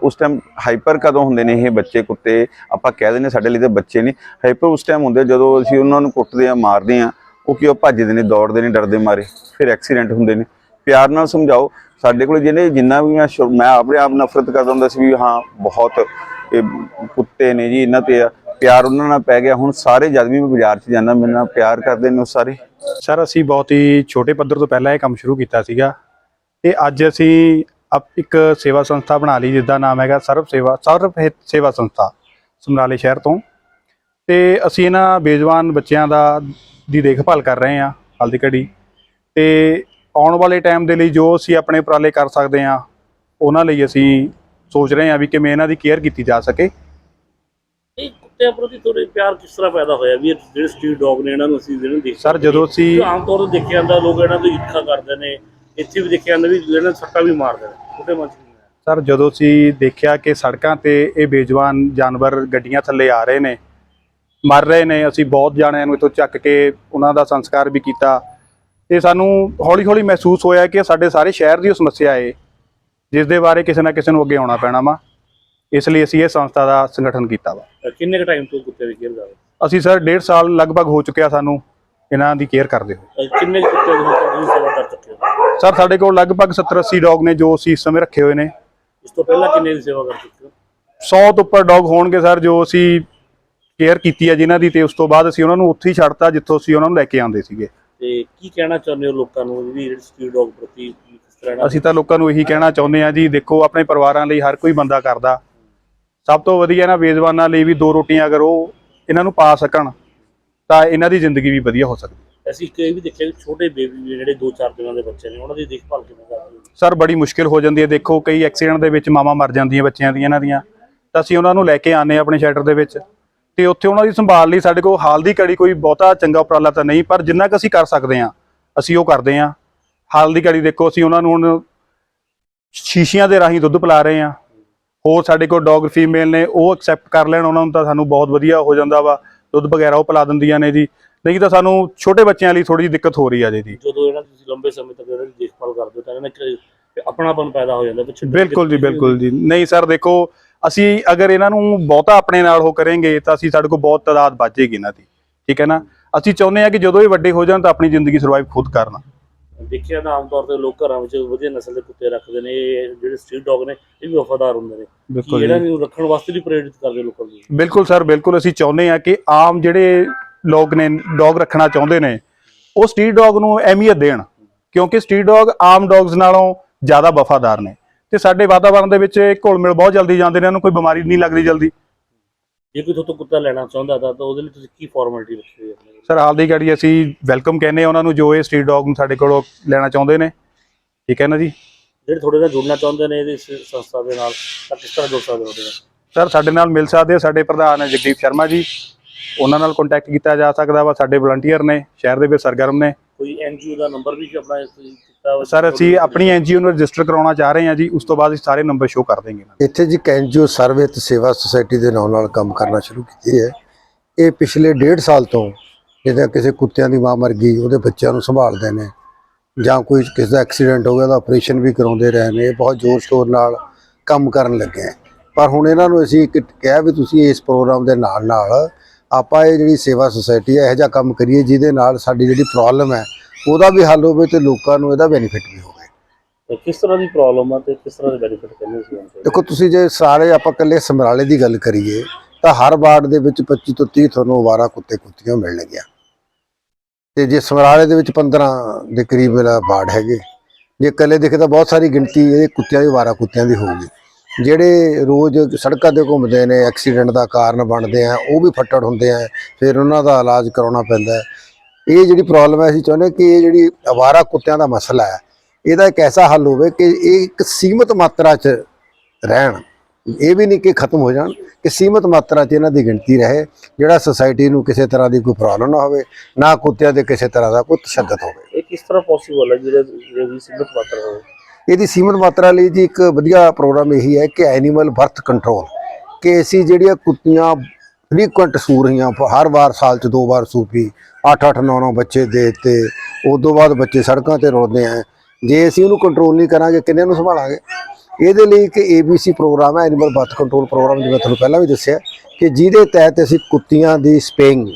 [SPEAKER 1] ਉਸ ਟਾਈਮ ਹਾਈਪਰ ਕਦੋਂ ਹੁੰਦੇ ਨੇ ਇਹ ਬੱਚੇ ਕੁੱਤੇ? ਆਪਾਂ ਕਹਿ ਦਿੰਦੇ ਸਾਡੇ ਲਈ ਤਾਂ ਬੱਚੇ ਨਹੀਂ ਹਾਈਪਰ ਉਸ ਟਾਈਮ ਹੁੰਦੇ ਜਦੋਂ ਅਸੀਂ ਉਹਨਾਂ ਨੂੰ ਕੁੱਟਦੇ ਆ ਮਾਰਦੇ ਆ ਉਹ ਕਿਉਂ ਭੱਜਦੇ ਨੇ ਦੌੜਦੇ ਨੇ ਡਰਦੇ ਮਾਰੇ। ਫਿਰ ਐਕਸੀਡੈਂਟ ਹੁੰਦੇ ਨੇ। ਪਿਆਰ ਨਾਲ ਸਮਝਾਓ। ਸਾਡੇ ਕੋਲ ਜਿਹੜੇ ਜਿੰਨਾ ਵੀ ਮੈਂ ਸ਼ੁ- ਮੈਂ ਆਪਣੇ ਆਪ ਨਫ਼ਰਤ ਕਰਦਾ ਹੁੰਦਾ ਸੀ ਵੀ ਹਾਂ, ਬਹੁਤ ਇਹ ਕੁੱਤੇ ਨੇ ਜੀ ਇਹਨਾਂ ਤੇ ਆ। ਪਿਆਰ ਉਹਨਾਂ ਨਾਲ ਪੈ ਗਿਆ। ਹੁਣ ਸਾਰੇ ਜਦ ਵੀ ਮੈਂ ਬਾਜ਼ਾਰ 'ਚ ਜਾਂਦਾ, ਮੇਰੇ ਨਾਲ ਪਿਆਰ ਕਰਦੇ ਨੇ ਉਹ ਸਾਰੇ।
[SPEAKER 3] ਸਰ, ਅਸੀਂ ਬਹੁਤ ਹੀ ਛੋਟੇ ਪੱਧਰ ਤੋਂ ਪਹਿਲਾਂ ਇਹ ਕੰਮ ਸ਼ੁਰੂ ਕੀਤਾ ਸੀਗਾ। ਤੇ ਅੱਜ ਅਸੀਂ ਅਪ- ਇੱਕ ਸੇਵਾ ਸੰਸਥਾ ਬਣਾ ਲਈ ਜਿਸ ਦਾ ਨਾਮ ਹੈਗਾ ਸਰਵ ਸੇਵਾ ਸਰਵ ਹਿਤ ਸੇਵਾ ਸੰਸਥਾ, ਸਮਰਾਲੇ ਸ਼ਹਿਰ ਤੋਂ। ਤੇ ਅਸੀਂ ਇਹਨਾਂ ਬੇਜਵਾਨ ਬੱਚਿਆਂ ਦਾ ਦੀ ਦੇਖਭਾਲ ਕਰ ਰਹੇ ਹਾਂ ਹਾਲ ਦੀ ਘੜੀ। ਤੇ ਆਉਣ ਵਾਲੇ ਟਾਈਮ ਦੇ ਲਈ ਜੋ ਅਸੀਂ ਆਪਣੇ ਉਪਰਾਲੇ ਕਰ ਸਕਦੇ ਹਾਂ ਉਹਨਾਂ ਲਈ ਅਸੀਂ ਸੋਚ ਰਹੇ ਹਾਂ ਵੀ ਕਿਵੇਂ ਇਹਨਾਂ ਦੀ ਕੇਅਰ ਕੀਤੀ ਜਾ ਸਕੇ।
[SPEAKER 2] ਇਹ ਕੁੱਤੇ ਕੁੱਤਿਆਂ ਪ੍ਰਤੀ ਥੋੜੇ ਪਿਆਰ ਕਿਸ ਤਰ੍ਹਾਂ ਪੈਦਾ ਹੋਇਆ ਵੀ ਇਹ ਜਿਹੜੇ ਸਟਰੀਟ ਡੌਗ ਨੇ ਇਹਨਾਂ ਨੂੰ ਅਸੀਂ ਜਿਹੜੇ ਦੇਖ
[SPEAKER 3] ਸਰ ਜਦੋਂ ਅਸੀਂ
[SPEAKER 2] ਆਮ ਤੌਰ ਤੇ ਦੇਖਿਆ ਜਾਂਦਾ ਲੋਕ ਇਹਨਾਂ ਤੋਂ ਈਰਖਾ ਕਰਦੇ ਨੇ ਇੱਥੇ ਵੀ ਦੇਖਿਆ ਜਾਂਦਾ ਵੀ ਇਹਨਾਂ ਨੂੰ ਸੱਟਾਂ ਵੀ ਮਾਰਦੇ ਨੇ ਛੋਟੇ ਮੱਛੀ
[SPEAKER 3] ਸਰ ਜਦੋਂ ਅਸੀਂ ਦੇਖਿਆ ਕਿ ਸੜਕਾਂ ਤੇ ਇਹ ਬੇਜਵਾਨ ਜਾਨਵਰ ਗੱਡੀਆਂ ਥੱਲੇ ਆ ਰਹੇ ਨੇ ਮਰ ਰਹੇ ਨੇ ਅਸੀਂ ਬਹੁਤ ਜਾਣਿਆਂ ਨੂੰ ਇੱਥੋਂ ਚੱਕ ਕੇ ਉਹਨਾਂ ਦਾ ਸੰਸਕਾਰ ਵੀ ਕੀਤਾ। ਤੇ ਸਾਨੂੰ ਹੌਲੀ-ਹੌਲੀ ਮਹਿਸੂਸ ਹੋਇਆ ਕਿ ਸਾਡੇ ਸਾਰੇ ਸ਼ਹਿਰ ਦੀ ਉਹ ਸਮੱਸਿਆ ਹੈ ਜਿਸ ਦੇ ਬਾਰੇ ਕਿਸੇ ਨਾ ਕਿਸੇ ਨੂੰ ਅੱਗੇ ਆਉਣਾ ਪੈਣਾ ਵਾ। ਇਸ ਲਈ ਅਸੀਂ ਇਹ ਸੰਸਥਾ ਦਾ ਸੰਗਠਨ ਕੀਤਾ ਵਾ।
[SPEAKER 2] ਕਿੰਨੇ ਕ ਟਾਈਮ ਤੋਂ ਕੁੱਤੇ ਦੀ ਕੇਅਰ ਕਰ ਰਹੇ
[SPEAKER 3] ਅਸੀਂ ਸਰ ਡੇਢ ਸਾਲ ਲਗਭਗ ਹੋ ਚੁੱਕਿਆ ਸਾਨੂੰ ਇਹਨਾਂ ਦੀ ਕੇਅਰ ਕਰਦੇ
[SPEAKER 2] ਅਹ ਕਿੰਨੇ ਕੁੱਤੇ ਦੀ ਸੇਵਾ ਕਰ ਚੁੱਕੇ ਹੋ?
[SPEAKER 3] ਸਰ ਸਾਡੇ ਕੋਲ ਲਗਭਗ 70-80 ਡੌਗ ਨੇ ਜੋ ਅਸੀਂ ਇਸ ਸਮੇਂ ਰੱਖੇ ਹੋਏ ਨੇ।
[SPEAKER 2] ਇਸ ਤੋਂ ਪਹਿਲਾਂ ਕਿੰਨੇ ਦੀ ਸੇਵਾ ਕਰ ਚੁੱਕੇ ਹੋ?
[SPEAKER 3] 100 ਤੋਂ ਉੱਪਰ ਡੌਗ ਹੋਣਗੇ ਸਰ ਜੋ ਅਸੀਂ ਕੇਅਰ ਕੀਤੀ ਹੈ ਜਿਨ੍ਹਾਂ ਦੀ ਤੇ ਉਸ ਤੋਂ ਬਾਅਦ ਅਸੀਂ ਉਹਨਾਂ ਨੂੰ ਉੱਥੇ ਹੀ ਛੱਡਤਾ ਜਿੱਥੋਂ ਅਸੀਂ ਉਹਨਾਂ ਨੂੰ ਲੈ ਕੇ ਆਉਂਦੇ ਸੀਗੇ।
[SPEAKER 2] ਤੇ ਕੀ ਕਹਿਣਾ ਚਾਹੁੰਦੇ ਹੋ ਲੋਕਾਂ ਨੂੰ ਵੀ ਜਿਹੜੇ ਸਟਰੀਟ ਡੌਗ ਪ੍ਰਤੀ ਕਿਸ ਤਰ੍ਹਾਂ ਨਾਲ
[SPEAKER 3] ਅਸੀਂ ਤਾਂ ਲੋਕਾਂ ਨੂੰ ਇਹੀ ਕਹਿਣਾ ਚਾਹੁੰਦੇ ਹਾਂ ਜੀ ਦੇਖੋ ਆਪਣੇ ਪਰਿਵਾਰਾਂ ਲਈ ਹਰ ਕੋਈ ਬੰਦਾ ਕਰਦਾ। ਸਭ ਤੋਂ ਵਧੀਆ ਨਾ ਬੇਜ਼ਬਾਨਾਂ ਲਈ ਵੀ ਦੋ ਰੋਟੀਆਂ ਅਗਰ ਉਹ ਇਹਨਾਂ ਨੂੰ ਪਾ ਸਕਣ ਤਾਂ ਇਹਨਾਂ ਦੀ ਜ਼ਿੰਦਗੀ ਵੀ ਵਧੀਆ ਹੋ ਸਕਦੀ
[SPEAKER 2] ਅਸੀਂ ਇਹ ਵੀ ਦੇਖਿਆ ਛੋਟੇ ਬੇਬੀ ਜਿਹੜੇ 2-4 ਦਿਨਾਂ ਦੇ ਬੱਚੇ ਨੇ ਉਹਨਾਂ ਦੀ ਦੇਖਭਾਲ ਕਿਵੇਂ ਕਰਦੇ
[SPEAKER 3] ਸਰ ਬੜੀ ਮੁਸ਼ਕਿਲ ਹੋ ਜਾਂਦੀ ਹੈ। ਦੇਖੋ ਕਈ ਐਕਸੀਡੈਂਟ ਦੇ ਵਿੱਚ ਮਾਵਾਂ ਮਰ ਜਾਂਦੀਆਂ ਬੱਚਿਆਂ ਦੀਆਂ ਇਹਨਾਂ ਦੀਆਂ। ਤਾਂ ਅਸੀਂ ਉਹਨਾਂ ਨੂੰ ਲੈ ਕੇ ਆਨੇ ਆਪਣੇ ਸ਼ੈਲਟਰ ਦੇ ਵਿੱਚ। ਤੇ ਉੱਥੇ ਉਹਨਾਂ ਦੀ ਸੰਭਾਲ ਲਈ ਸਾਡੇ ਕੋਲ ਹਾਲ ਦੀ ਘੜੀ ਕੋਈ ਬਹੁਤਾ ਚੰਗਾ ਉਪਰਾਲਾ ਤਾਂ ਨਹੀਂ ਪਰ ਜਿੰਨਾ ਕੁ ਅਸੀਂ ਕਰ ਸਕਦੇ ਹਾਂ ਅਸੀਂ ਉਹ ਕਰਦੇ ਹਾਂ। ਹਾਲ ਦੀ ਘੜੀ ਦੇਖੋ ਅਸੀਂ ਉਹਨਾਂ ਨੂੰ ਹੁਣ ਸ਼ੀਸ਼ੀਆਂ ਦੇ ਰਾਹੀਂ ਦੁੱਧ ਪਿਲਾ ਰਹੇ ਹਾਂ। ਹੋਰ ਸਾਡੇ ਕੋਲ ਡੌਗ ਫੀਮੇਲ ਨੇ ਉਹ ਐਕਸੈਪਟ ਕਰ ਲੈਣ ਉਹਨਾਂ ਨੂੰ ਤਾਂ ਸਾਨੂੰ ਬਹੁਤ ਵਧੀਆ ਹੋ ਜਾਂਦਾ ਵਾ। ਦੁੱਧ ਵਗੈਰਾ ਉਹ ਪਿਲਾ ਦਿੰਦੀਆਂ ਨੇ ਜੀ। ਨਹੀਂ ਤਾਂ ਸਾਨੂੰ ਛੋਟੇ ਬੱਚਿਆਂ ਲਈ ਥੋੜੀ ਜਿਹੀ ਦਿੱਕਤ ਹੋ ਰਹੀ ਆ ਜੀ।
[SPEAKER 2] ਜਦੋਂ ਇਹਨਾਂ ਤੁਸੀਂ ਲੰਬੇ ਸਮੇਂ ਤੱਕ ਇਹਨਾਂ ਦੀ ਦੇਖਭਾਲ ਕਰਦੇ ਹੋ ਤਾਂ ਇਹਨਾਂ ਨੇ ਆਪਣਾਪਨ ਪੈਦਾ ਹੋ ਜਾਂਦਾ
[SPEAKER 3] ਬਿਲਕੁਲ ਜੀ ਬਿਲਕੁਲ ਜੀ। ਨਹੀਂ ਸਰ ਦੇਖੋ ਅਸੀਂ ਅਗਰ ਇਹਨਾਂ ਨੂੰ ਬਹੁਤਾ ਆਪਣੇ ਨਾਲ ਉਹ ਕਰਾਂਗੇ ਤਾਂ ਅਸੀਂ ਸਾਡੇ ਕੋਲ ਬਹੁਤ ਤਾਦਾਦ ਬਚੇਗੀ ਇਹਨਾਂ ਦੀ ਠੀਕ ਹੈ ਨਾ? ਅਸੀਂ ਚਾਹੁੰਦੇ ਹਾਂ ਕਿ ਜਦੋਂ ਇਹ ਵੱਡੇ ਹੋ ਜਾਣ ਤਾਂ ਆਪਣੀ ਜ਼ਿੰਦਗੀ ਸਰਵਾਈਵ ਖੁਦ ਕਰਨ।
[SPEAKER 2] ਦੇਖਿਆ ਨਾ ਆਮ ਤੌਰ ਤੇ ਲੋਕ ਘਰਾਂ ਵਿੱਚ ਵਧੀਆ ਨਸਲ ਦੇ ਕੁੱਤੇ ਰੱਖਦੇ ਨੇ ਜਿਹੜੇ ਸਟਰੀਟ ਡੌਗ ਨੇ ਇਹ ਵੀ ਵਫਾਦਾਰ ਹੁੰਦੇ ਨੇ।
[SPEAKER 3] ਬਿਲਕੁਲ
[SPEAKER 2] ਇਹਨਾਂ ਨੂੰ ਰੱਖਣ ਵਾਸਤੇ ਵੀ ਪ੍ਰੇਰਿਤ ਕਰਦੇ ਲੋਕਾਂ ਨੂੰ?
[SPEAKER 3] ਬਿਲਕੁਲ ਸਰ ਬਿਲਕੁਲ ਅਸੀਂ ਚਾਹੁੰਦੇ ਹਾਂ ਕਿ ਆਮ ਜਿਹੜੇ ਲੋਕ ਨੇ ਡੌਗ ਰੱਖਣਾ ਚਾਹੁੰਦੇ ਨੇ ਉਹ ਸਟਰੀਟ ਡੌਗ ਨੂੰ ਅਹਿਮੀਅਤ ਦੇਣ ਕਿਉਂਕਿ ਸਟਰੀਟ ਡੌਗ ਆਮ ਡੌਗਸ ਨਾਲੋਂ ਜ਼ਿਆਦਾ ਵਫਾਦਾਰ ਨੇ। ਤੇ ਸਾਡੇ ਵਾਤਾਵਰਣ ਦੇ ਵਿੱਚ ਇਹ ਘੁਲ ਮਿਲ ਬਹੁਤ ਜਲਦੀ ਜਾਂਦੇ ਨੇ ਇਹਨਾਂ ਨੂੰ ਕੋਈ ਬਿਮਾਰੀ ਨਹੀਂ ਲੱਗਦੀ ਜਲਦੀ।
[SPEAKER 2] ਜੇ ਕੋਈ ਤੁਹਾਡੇ ਕੁੱਤਾ ਲੈਣਾ ਚਾਹੁੰਦਾ ਤਾਂ ਤਾਂ ਉਹਦੇ ਲਈ ਤੁਸੀਂ ਕੀ ਫਾਰਮੈਲਿਟੀ ਰੱਖੀ ਹੋਈ ਹੈ?
[SPEAKER 3] ਸਰ ਹਾਲ ਦੀ ਘੜੀ ਅਸੀਂ ਵੈਲਕਮ ਕਹਿੰਦੇ ਉਹਨਾਂ ਨੂੰ ਜੋ ਇਹ ਸਟਰੀਟ ਡੌਗ ਨੂੰ ਸਾਡੇ ਕੋਲੋਂ ਲੈਣਾ ਚਾਹੁੰਦੇ ਨੇ। ਠੀਕ ਹੈ ਨਾ ਜੀ?
[SPEAKER 2] ਜਿਹੜੇ ਤੁਹਾਡੇ ਨਾਲ ਜੁੜਨਾ ਚਾਹੁੰਦੇ ਨੇ ਇਹਦੀ ਸੰਸਥਾ ਦੇ ਨਾਲ ਤਾਂ ਕਿਸ ਤਰ੍ਹਾਂ ਜੁੜ ਸਕਦੇ ਹੋ
[SPEAKER 3] ਸਰ ਸਾਡੇ ਨਾਲ ਮਿਲ ਸਕਦੇ ਆ ਸਾਡੇ ਪ੍ਰਧਾਨ ਹੈ ਜਗਦੀਪ ਸ਼ਰਮਾ ਜੀ। ਉਹਨਾਂ ਨਾਲ ਕੰਟੈਕਟ ਕੀਤਾ ਜਾ ਸਕਦਾ ਵਾ ਸਾਡੇ ਵਲੰਟੀਅਰ ਨੇ ਸ਼ਹਿਰ ਦੇ ਵਿੱਚ ਸਰਗਰਮ ਨੇ।
[SPEAKER 2] ਕੋਈ ਐਨਜੀਓ ਦਾ ਨੰਬਰ ਵੀ ਆਪਣਾ?
[SPEAKER 3] ਸਰ ਅਸੀਂ ਆਪਣੀ ਐਨਜੀਓ ਨੂੰ ਰਜਿਸਟਰ ਕਰਾਉਣਾ ਚਾਹ ਰਹੇ ਹਾਂ ਜੀ ਉਸ ਤੋਂ ਬਾਅਦ ਅਸੀਂ ਸਾਰੇ ਨੰਬਰ ਸ਼ੋਅ ਕਰ ਦੇਵਾਂਗੇ
[SPEAKER 4] ਇੱਥੇ ਜੀ ਕੈਨਜੀਓ ਸਰਵਿਤ ਸੇਵਾ ਸੁਸਾਇਟੀ ਦੇ ਨਾਂ ਨਾਲ ਕੰਮ ਕਰਨਾ ਸ਼ੁਰੂ ਕੀਤੀ ਹੈ। ਇਹ ਪਿਛਲੇ ਡੇਢ ਸਾਲ ਤੋਂ ਜਿੱਦਾਂ ਕਿਸੇ ਕੁੱਤਿਆਂ ਦੀ ਮਾਂ ਮਰ ਗਈ ਉਹਦੇ ਬੱਚਿਆਂ ਨੂੰ ਸੰਭਾਲਦੇ ਨੇ। ਜਾਂ ਕੋਈ ਕਿਸੇ ਦਾ ਐਕਸੀਡੈਂਟ ਹੋ ਗਿਆ ਉਹਦਾ ਆਪਰੇਸ਼ਨ ਵੀ ਕਰਾਉਂਦੇ ਰਹੇ ਨੇ ਇਹ ਬਹੁਤ ਜ਼ੋਰ ਸ਼ੋਰ ਨਾਲ ਕੰਮ ਕਰਨ ਲੱਗੇ ਹੈ। ਪਰ ਹੁਣ ਇਹਨਾਂ ਨੂੰ ਅਸੀਂ ਇੱਕ ਕਿਹਾ ਵੀ ਤੁਸੀਂ ਇਸ ਪ੍ਰੋਗਰਾਮ ਦੇ ਨਾਲ ਨਾਲ ਆਪਾਂ ਇਹ ਜਿਹੜੀ ਸੇਵਾ ਸੁਸਾਇਟੀ ਹੈ ਇਹੋ ਜਿਹਾ ਕੰਮ ਕਰੀਏ ਜਿਹਦੇ ਨਾਲ ਸਾਡੀ ਜਿਹੜੀ ਪ੍ਰੋਬਲਮ ਹੈ ਉਹਦਾ ਵੀ ਹੱਲ ਹੋਵੇ ਤੇ ਲੋਕਾਂ ਨੂੰ ਇਹਦਾ ਬੈਨੀਫਿਟ ਵੀ ਹੋਵੇ।
[SPEAKER 2] ਤੇ ਕਿਸ ਤਰ੍ਹਾਂ ਦੀ ਪ੍ਰੋਬਲਮ ਆ ਤੇ ਕਿਸ ਤਰ੍ਹਾਂ ਦੇ ਬੈਨੀਫਿਟ ਕਰਨੇ ਸੀ ਉਹਨਾਂ
[SPEAKER 4] ਦੇਖੋ ਤੁਸੀਂ ਜੇ ਸਾਰੇ ਆਪਾਂ ਇਕੱਲੇ ਸਮਰਾਲੇ ਦੀ ਗੱਲ ਕਰੀਏ ਤਾਂ ਹਰ ਵਾਰਡ ਦੇ ਵਿੱਚ 25 ਤੋਂ 30 ਤੁਹਾਨੂੰ ਅਵਾਰਾ ਕੁੱਤੇ ਕੁੱਤੀਆਂ ਮਿਲਣਗੀਆਂ ਤੇ ਜੇ ਸਮਰਾਲੇ ਦੇ ਵਿੱਚ 15 ਦੇ ਕਰੀਬ ਵਾਰਡ ਹੈਗੇ ਜੇ ਇਕੱਲੇ ਦੇਖੇ ਤਾਂ ਬਹੁਤ ਸਾਰੀ ਗਿਣਤੀ ਇਹ ਕੁੱਤਿਆਂ ਦੀ ਅਵਾਰਾ ਕੁੱਤਿਆਂ ਦੀ ਹੋਊਗੀ। ਜਿਹੜੇ ਰੋਜ਼ ਸੜਕਾਂ ਤੇ ਘੁੰਮਦੇ ਨੇ ਐਕਸੀਡੈਂਟ ਦਾ ਕਾਰਨ ਬਣਦੇ ਆ ਉਹ ਵੀ ਫੱਟੜ ਹੁੰਦੇ ਆ ਫਿਰ ਉਹਨਾਂ ਦਾ ਇਲਾਜ ਕਰਾਉਣਾ ਪੈਂਦਾ ਹੈ। ਇਹ ਜਿਹੜੀ ਪ੍ਰੋਬਲਮ ਹੈ ਅਸੀਂ ਚਾਹੁੰਦੇ ਕਿ ਇਹ ਜਿਹੜੀ ਅਵਾਰਾ ਕੁੱਤਿਆਂ ਦਾ ਮਸਲਾ ਹੈ ਇਹਦਾ ਇੱਕ ਐਸਾ ਹੱਲ ਹੋਵੇ ਕਿ ਇਹ ਇੱਕ ਸੀਮਤ ਮਾਤਰਾ 'ਚ ਰਹਿਣ। ਇਹ ਵੀ ਨਹੀਂ ਕਿ ਖਤਮ ਹੋ ਜਾਣ ਕਿ ਸੀਮਤ ਮਾਤਰਾ 'ਚ ਇਹਨਾਂ ਦੀ ਗਿਣਤੀ ਰਹੇ ਜਿਹੜਾ ਸੋਸਾਇਟੀ ਨੂੰ ਕਿਸੇ ਤਰ੍ਹਾਂ ਦੀ ਕੋਈ ਪ੍ਰੋਬਲਮ ਨਾ ਹੋਵੇ ਨਾ ਕੁੱਤਿਆਂ ਦੇ ਕਿਸੇ ਤਰ੍ਹਾਂ ਦਾ ਕੋਈ ਤਸ਼ੱਦਦ ਹੋਵੇ।
[SPEAKER 2] ਇਹ ਕਿਸ ਤਰ੍ਹਾਂ ਪੋਸੀਬਲ ਹੈ ਜਿਹੜੇ ਜਿਹੜੀ ਸੀਮਤ ਮਾਤਰਾ ਹੋਵੇ?
[SPEAKER 4] ਇਹਦੀ ਸੀਮਤ ਮਾਤਰਾ ਲਈ ਜੀ ਇੱਕ ਵਧੀਆ ਪ੍ਰੋਗਰਾਮ ਇਹੀ ਹੈ ਕਿ ਐਨੀਮਲ ਬਰਥ ਕੰਟਰੋਲ ਕਿ ਅਸੀਂ ਜਿਹੜੀਆਂ ਕੁੱਤੀਆਂ ਫ੍ਰੀਕੁਐਂਟ ਸੂ ਰਹੀਆਂ ਹਰ ਵਾਰ ਸਾਲ 'ਚ ਦੋ ਵਾਰ ਸੂਪੀ 8-8 9-9 ਬੱਚੇ ਦੇ ਦਿੱਤੇ ਉਸ ਤੋਂ ਬਾਅਦ ਬੱਚੇ ਸੜਕਾਂ ਤੇ ਰੋਲਦੇ ਆ। ਜੇ ਅਸੀਂ ਉਹਨੂੰ ਕੰਟਰੋਲ ਨਹੀਂ ਕਰਾਂਗੇ, ਕਿੰਨੇ ਨੂੰ ਸੰਭਾਲਾਂਗੇ? ਇਹਦੇ ਲਈ ਇੱਕ ABC ਪ੍ਰੋਗਰਾਮ ਹੈ ਐਨੀਮਲ ਬਰਥ ਕੰਟਰੋਲ ਪ੍ਰੋਗਰਾਮ ਜਿਵੇਂ ਤੁਹਾਨੂੰ ਪਹਿਲਾਂ ਵੀ ਦੱਸਿਆ, ਕਿ ਜਿਹਦੇ ਤਹਿਤ ਅਸੀਂ ਕੁੱਤੀਆਂ ਦੀ ਸਪੇਇੰਗ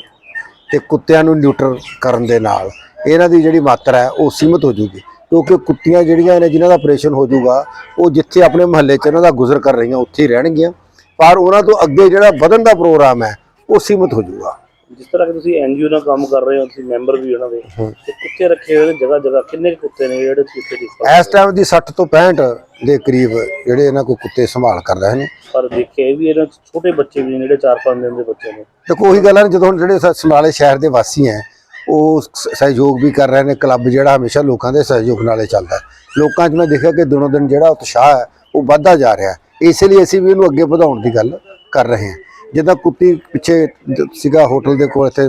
[SPEAKER 4] ਤੇ ਕੁੱਤਿਆਂ ਨੂੰ ਨਿਊਟਰ ਕਰਨ ਦੇ ਨਾਲ ਇਹਨਾਂ ਦੀ ਜਿਹੜੀ ਮਾਤਰਾ ਹੈ, ਉਹ ਸੀਮਤ ਹੋ ਜੂਗੀ। ਕਿਉਂਕਿ ਕੁੱਤੀਆਂ ਜਿਹੜੀਆਂ ਨੇ, ਜਿਨ੍ਹਾਂ ਦਾ ਆਪਰੇਸ਼ਨ ਹੋ ਜਾਊਗਾ ਉਹ ਜਿੱਥੇ ਆਪਣੇ ਮਹੱਲੇ 'ਚ ਇਹਨਾਂ ਦਾ ਗੁਜ਼ਰ ਕਰ ਰਹੀਆਂ, ਉੱਥੇ ਹੀ ਰਹਿਣਗੀਆਂ। ਪਰ ਉਹਨਾਂ ਤੋਂ ਅੱਗੇ ਜਿਹੜਾ ਵਧਣ ਦਾ ਪ੍ਰੋਗਰਾਮ ਹੈ ਉਹ ਸੀਮਤ ਹੋ ਜਾਊਗਾ।
[SPEAKER 2] ਜਿਸ ਤਰ੍ਹਾਂ ਕਿ ਤੁਸੀਂ ਐਨਜੀਓ ਨਾਲ ਕੰਮ ਕਰ ਰਹੇ ਹੋ ਤੁਸੀਂ ਮੈਂਬਰ ਵੀ ਉਹਨਾਂ ਦੇ ਤੇ ਕੁੱਤੇ ਰੱਖੇ ਹੋਏ ਨੇ ਜਗ੍ਹਾ ਜਗ੍ਹਾ ਕਿੰਨੇ ਕੁ ਕੁੱਤੇ ਨੇ ਜਿਹੜੇ ਤੁਸੀਂ ਇੱਥੇ ਦੇਖੋ?
[SPEAKER 4] ਇਸ ਟਾਈਮ ਦੀ 60 ਤੋਂ 65 ਦੇ ਕਰੀਬ ਜਿਹੜੇ ਇਹਨਾਂ ਕੋਲ ਕੁੱਤੇ ਸੰਭਾਲ ਕਰ ਰਹੇ ਨੇ।
[SPEAKER 2] ਪਰ ਦੇਖਿਆ ਵੀ ਇਹਨਾਂ ਛੋਟੇ ਬੱਚੇ ਵੀ ਨੇ ਜਿਹੜੇ 4-5 ਦਿਨ ਦੇ ਬੱਚੇ ਨੇ।
[SPEAKER 4] ਦੇਖੋ ਉਹੀ ਗੱਲ ਹੈ ਜਦੋਂ ਹੁਣ ਜਿਹੜੇ ਸਮਰਾਲੇ ਸ਼ਹਿਰ ਦੇ ਵਾਸੀ ਹੈ ਉਹ ਸਹਿਯੋਗ ਵੀ ਕਰ ਰਹੇ ਨੇ ਕਲੱਬ ਜਿਹੜਾ ਹਮੇਸ਼ਾ ਲੋਕਾਂ ਦੇ ਸਹਿਯੋਗ ਨਾਲ ਚੱਲਦਾ ਲੋਕਾਂ 'ਚ ਮੈਂ ਦੇਖਿਆ ਕਿ ਦਿਨੋਂ ਦਿਨ ਜਿਹੜਾ ਉਤਸ਼ਾਹ ਹੈ ਉਹ ਵੱਧਦਾ ਜਾ ਰਿਹਾ ਹੈ। ਇਸੇ ਲਈ ਅਸੀਂ ਵੀ ਇਹਨੂੰ ਅੱਗੇ ਵਧਾਉਣ ਦੀ ਗੱਲ ਕਰ ਰਹੇ ਹਾਂ। ਜਿੱਦਾਂ ਕੁੱਤੀ ਪਿੱਛੇ ਸੀਗਾ ਹੋਟਲ ਦੇ ਕੋਲ ਇੱਥੇ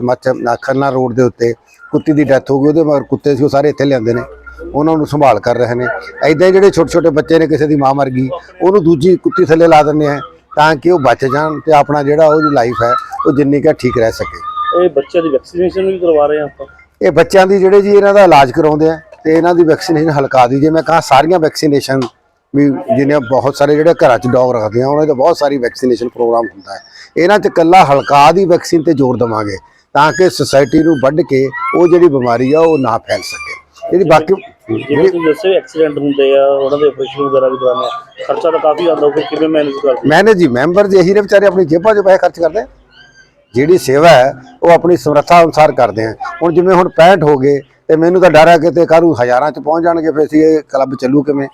[SPEAKER 4] ਖੰਨਾ ਰੋਡ ਦੇ ਉੱਤੇ। ਕੁੱਤੀ ਦੀ ਡੈਥ ਹੋ ਗਈ ਉਹਦੇ ਮਗਰ ਕੁੱਤੇ ਸੀ ਉਹ ਸਾਰੇ ਇੱਥੇ ਲਿਆਂਦੇ ਨੇ। ਉਹਨਾਂ ਨੂੰ ਸੰਭਾਲ ਕਰ ਰਹੇ ਨੇ। ਐਦਾਂ ਜਿਹੜੇ ਛੋਟੇ ਛੋਟੇ ਬੱਚੇ ਨੇ ਕਿਸੇ ਦੀ ਮਾਂ ਮਰ ਗਈ ਉਹਨੂੰ ਦੂਜੀ ਕੁੱਤੀ ਥੱਲੇ ਲਾ ਦਿੰਦੇ ਆ ਤਾਂ ਕਿ ਉਹ ਬਚ ਜਾਣ ਤੇ ਆਪਣਾ ਜਿਹੜਾ ਉਹਦੀ ਲਾਈਫ ਹੈ ਉਹ ਜਿੰਨੀ ਕੁ ਠੀਕ ਰਹਿ ਸਕੇ।
[SPEAKER 2] ਇਹ ਬੱਚਿਆਂ ਦੀ ਵੈਕਸੀਨੇਸ਼ਨ ਵੀ ਕਰਵਾ ਰਹੇ ਆ ਆਪਾਂ।
[SPEAKER 4] ਇਹ ਬੱਚਿਆਂ ਦੀ ਜਿਹੜੇ ਜੀ ਇਹਨਾਂ ਦਾ ਇਲਾਜ ਕਰਾਉਂਦੇ ਆ ਤੇ ਇਹਨਾਂ ਦੀ ਵੈਕਸੀਨੇਸ਼ਨ ਹਲਕਾ ਦੀ। ਜੇ ਮੈਂ ਕਹਾ ਸਾਰੀਆਂ ਵੈਕਸੀਨੇਸ਼ਨ ਵੀ ਜਿਹਨੇ ਬਹੁਤ ਸਾਰੇ ਜਿਹੜੇ ਘਰਾਂ 'ਚ ਡੌਗ ਰੱਖਦੇ ਆ ਉਹਨਾਂ ਦਾ ਬਹੁਤ ਸਾਰੀ ਵੈਕਸੀਨੇਸ਼ਨ ਪ੍ਰੋਗਰਾਮ ਹੁੰਦਾ ਹੈ। ਇਹਨਾਂ 'ਚ ਕੱਲਾ ਹਲਕਾ ਦੀ ਵੈਕਸੀਨ ਤੇ ਜ਼ੋਰ ਦਵਾਂਗੇ ਤਾਂ ਕਿ ਸੁਸਾਇਟੀ ਨੂੰ ਵੱਢ ਕੇ ਉਹ ਜਿਹੜੀ ਬਿਮਾਰੀ ਆ ਉਹ ਨਾ ਫੈਲ ਸਕੇ। ਜਿਹੜੀ ਬਾਕੀ
[SPEAKER 2] ਜਿਵੇਂ ਤੁਸੀਂ ਦੱਸਿਆ ਐਕਸੀਡੈਂਟ ਹੁੰਦੇ ਆ ਉਹਨਾਂ ਦੇ ਆਪਰੇਸ਼ਨ ਵਗੈਰਾ ਵੀ ਕਰਾਉਂਦੇ ਆ। ਖਰਚਾ ਤਾਂ ਕਾਫੀ ਆਉਂਦਾ ਫਿਰ ਕਿਵੇਂ ਮੈਨੇਜ ਕਰਦੇ
[SPEAKER 4] ਮੈਨੇਜ ਜੀ ਮੈਂਬਰ ਜੇ ਇਹੀ ਨੇ ਵਿਚਾਰੇ ਆਪਣੀ ਜੇਬਾਂ 'ਚ ਪੈਸੇ ਖਰਚ ਕਰਦੇ ਜਿਹੜੀ ਸੇਵਾ ਹੈ ਉਹ ਆਪਣੀ ਸਮਰੱਥਾ ਅਨੁਸਾਰ ਕਰਦੇ ਆ। ਹੁਣ ਜਿਵੇਂ ਹੁਣ 65 ਹੋ ਗਏ ਤੇ ਮੈਨੂੰ ਤਾਂ ਡਰ ਹੈ ਕਿ ਤੇ ਕਾਰੂ ਹਜ਼ਾਰਾਂ 'ਚ ਪਹੁੰਚ ਜਾਣਗੇ ਫਿਰ ਅਸੀਂ ਇਹ ਕਲੱਬ ਚੱਲੂ ਕਿਵੇਂ?